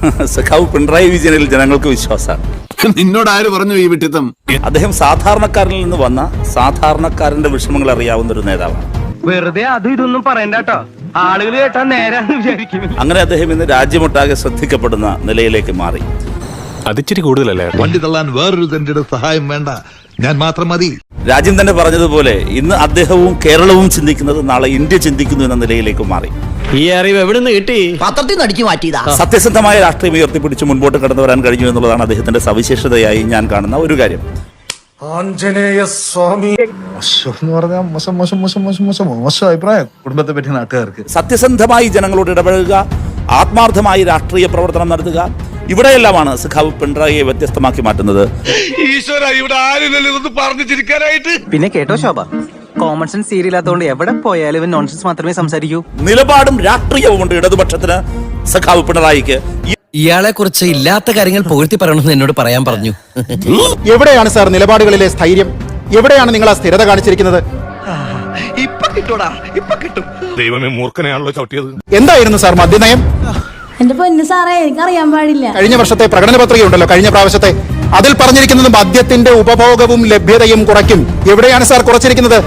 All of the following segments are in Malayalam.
സഖാവ് പിണറായി വിജയനിൽ ജനങ്ങൾക്ക് വിശ്വാസമാണ്. നിന്നോട് ആര് പറഞ്ഞു ഈ വിട്ടിത്തം? അദ്ദേഹം സാധാരണക്കാരിൽ നിന്ന് വന്ന സാധാരണക്കാരന്റെ വിഷമങ്ങൾ അറിയാവുന്ന ഒരു നേതാവാണ്. വെറുതെ അത് ഇതൊന്നും പറയണ്ട കേട്ടോ. ആളുകൾ കേട്ടാ നേരാന്ന് വിചാരിക്കും. അങ്ങനെ അദ്ദേഹം ഇന്ന് രാജ്യമൊട്ടാകെ ശ്രദ്ധിക്കപ്പെടുന്ന നിലയിലേക്ക് മാറി. അതിച്ചിരി കൂടുതലല്ലേ? വണ്ടി തള്ളാൻ വേറൊരു തന്റെ സഹായം വേണ്ട. ഞാൻ മാത്രം മതി. രാജ്യം തന്നെ പറഞ്ഞതുപോലെ ഇന്ന് അദ്ദേഹവും കേരളവും ചിന്തിക്കുന്നത് നാളെ ഇന്ത്യ ചിന്തിക്കുന്നു എന്ന നിലയിലേക്ക് മാറി. ഈ അറിവ് എവിടുന്ന് കിട്ടി? പത്രത്തിൽ നടിച്ചു മാറ്റിയതാ. സത്യസന്ധമായ രാഷ്ട്രീയം ഉയർത്തിപ്പിടിച്ച് മുൻപോട്ട് കടന്നു വരാൻ കഴിഞ്ഞു എന്നുള്ളതാണ് അദ്ദേഹത്തിന്റെ സവിശേഷതയായി ഞാൻ കാണുന്ന ഒരു കാര്യം. മോശം എന്ന് പറഞ്ഞാൽ മോശം മോശം മോശം മോശം മോശം മോശം അഭിപ്രായം. കുടുംബത്തെ പറ്റി നാട്ടുകാർക്ക്. സത്യസന്ധമായി ജനങ്ങളോട് ഇടപഴകുക ആത്മാർത്ഥമായി രാഷ്ട്രീയ പ്രവർത്തനം നടത്തുക ഇവിടെയെല്ലാമാണ് സഖാവ് പിണറായിയെ വ്യത്യസ്തമാക്കി മാറ്റുന്നത്. ഈശ്വര ഇവിടെ ഇതൊന്ന് പറഞ്ഞു ചിരിക്കാനായിട്ട് പിന്നെ കേട്ടോ ശോഭ. കോമൺ സെൻസ് സീരിയലാത്തോണ്ട് എവിടെ പോയാലും ഇവൻ നോൺസെൻസ് മാത്രമേ സംസാരിക്കൂ. നിലപാടും രാഷ്ട്രീയവും ഉണ്ട് ഇടതുപക്ഷത്തിന് സഖാവ് പിണറായിക്ക്. ഇയാളെ കുറിച്ച് ഇല്ലാത്ത കാര്യങ്ങൾ പുകഴ്ത്തി പറയണമെന്ന് എന്നോട് പറയാൻ പറഞ്ഞു. എവിടെയാണ് സാർ നിലപാടുകളിലെ സ്ഥൈര്യം? എവിടെയാണ് നിങ്ങൾ ആ സ്ഥിരത കാണിച്ചിരിക്കുന്നത്? ദൈവമേ മൂർഖനെയാണല്ലോ ചവിട്ടിയത്. എന്തായിരുന്നു സാർ മദ്യനയം? എന്റെ പൊന്നു സാറേ എനിക്കറിയാൻ പാടില്ല. കഴിഞ്ഞ വർഷത്തെ പ്രകടന പത്രിക ഉണ്ടല്ലോ കഴിഞ്ഞ പ്രാവശ്യത്തെ. അതിൽ പറഞ്ഞിരിക്കുന്നത് മദ്യത്തിന്റെ ഉപഭോഗവും ലഭ്യതയും കുറയ്ക്കും. എവിടെയാണ് സാർ കുറച്ചിരിക്കുന്നത്?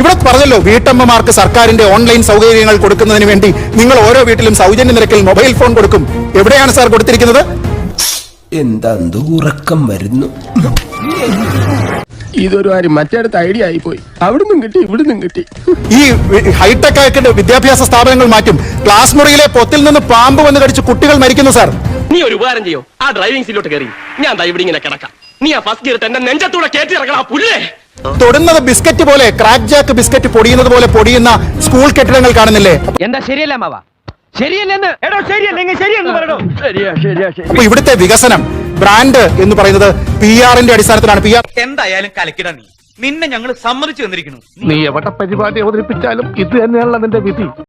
ഇവിടെ പറഞ്ഞല്ലോ വീട്ടമ്മമാർക്ക് സർക്കാരിന്റെ ഓൺലൈൻ സൗകര്യങ്ങൾ കൊടുക്കുന്നതിന് വേണ്ടി നിങ്ങൾ ഓരോ വീട്ടിലും സൗജന്യ നിരക്കിൽ മൊബൈൽ ഫോൺ കൊടുക്കും. എവിടെയാണ് സാർ കൊടുത്തിരിക്കുന്നത്? എന്താ ഉറക്കം വരുന്നു? ഇതൊരു കാര്യം മറ്റേടത്ത് ഐഡിയ ആയി പോയി അവിടുന്നും കിട്ടി ഇവിടുന്നും കിട്ടി. ഈ ഹൈടെക് ആയിട്ട് വിദ്യാഭ്യാസ സ്ഥാപനങ്ങൾ മാറ്റും. ക്ലാസ് മുറിയിലെ പൊത്തിൽ നിന്ന് പാമ്പ് വന്ന് കടിച്ച് കുട്ടികൾ മരിക്കുന്നു സാർ നീ ഒരു ഉപകാരം ചെയ്യോ? ആ ഡ്രൈവിംഗ് സീറ്റിലോട്ട് കയറി ഞാൻ ദാ ഇവിടെ ഇങ്ങനെ കിടക്കാം. നീ ആ ഫസ്റ്റ് ഗിയർ തന്നെ നെഞ്ചത്തൂടെ കയറ്റി ഇറക്കണം പുല്ലേ? തൊടുന്നത് ബിസ്ക്കറ്റ് പോലെ ക്രാക്ക് ജാക്ക് ബിസ്ക്കറ്റ് പൊടിയുന്നത് പോലെ പൊടിയുന്ന സ്കൂൾ കെട്ടിടങ്ങൾ കാണുന്നില്ലേ? എന്താ ശരിയല്ല മാവാ? ശരിയല്ലെന്ന്? എടോ ശരിയല്ലെങ്കിൽ ശരിയെന്ന് പറയണോ ശരിയാ ശരിയാ ശരി അപ്പൊ ഇവിടുത്തെ വികസനം ബ്രാൻഡ് എന്ന് പറയുന്നത് പി ആറിന്റെ അടിസ്ഥാനത്തിലാണ്. പി ആർ എന്തായാലും കലക്കിട നീ നിന്നെ ഞങ്ങൾ സമ്മതിച്ചു തന്നിരിക്കുന്നു. നീ എവിടെ പരിപാടി അവതരിപ്പിച്ചാലും ഇത് തന്നെയാണല്ലോ നിന്റെ വിധി.